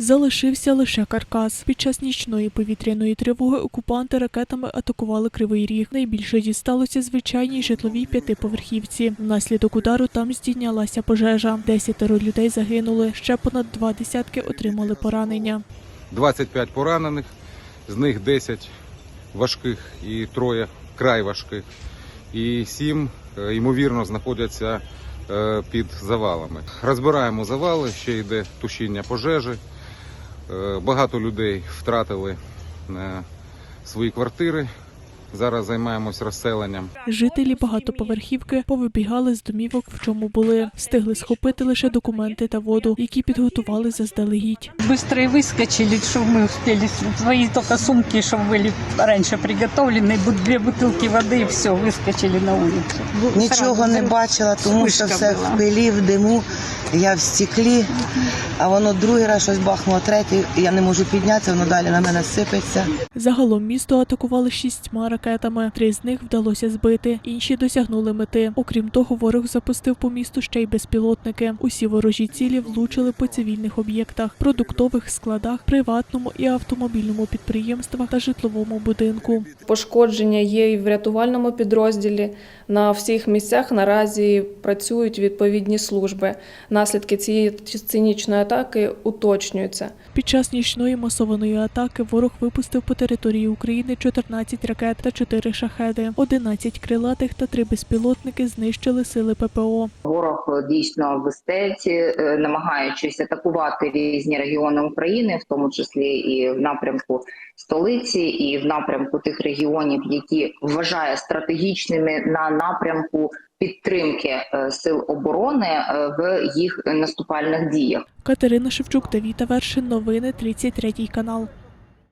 Залишився лише каркас. Під час нічної повітряної тривоги окупанти ракетами атакували Кривий Ріг. Найбільше дісталося звичайній житловій п'ятиповерхівці. Внаслідок удару там здійнялася пожежа. Десятеро людей загинули. Ще понад два десятки отримали поранення. 25 поранених, з них 10 важких і троє край важких. І 7, е, ймовірно, знаходяться е, під завалами. Розбираємо завали, ще йде тушіння пожежі. Е, Багато людей втратили е, свої квартири. Зараз займаємось розселенням. Жителі багатоповерхівки повибігали з домівок, в чому були. Встигли схопити лише документи та воду, які підготували заздалегідь. Быстро выскочили, чтобы мы успели. Свои только сумки, чтобы были раньше приготовлены, бу- две бутылки воды и все, выскочили на улицу. Нічого Сразу не взрыв- бачила, тому що вспишка все була. в пилі, в диму, я в стеклі, а воно другий раз щось бахнуло, третій, я не можу піднятися, воно далі на мене сипеться. Загалом місто атакували шістьма ракетами. Три з них вдалося збити, інші досягнули мети. Окрім того, ворог запустив по місту ще й безпілотники. Усі ворожі цілі влучили по цивільних об'єктах, продуктових складах, приватному і автомобільному підприємствах та житловому будинку. Пошкодження є і в рятувальному підрозділі. На всіх місцях наразі працюють відповідні служби. Наслідки цієї цинічної атаки уточнюються. Під час нічної масованої атаки ворог випустив по території України 14 ракет та 4 шахеди, 11 крилатих та 3 безпілотники знищили сили ППО. Ворог е, дійсно в безпеці, е, намагаючись атакувати різні регіони України, в тому числі і в напрямку столиці, і в напрямку тих регіонів, які вважає стратегічними на напрямку підтримки е, сил оборони в їх наступальних діях. Катерина Шевчук, Давіта Вершин. Новини 33 канал.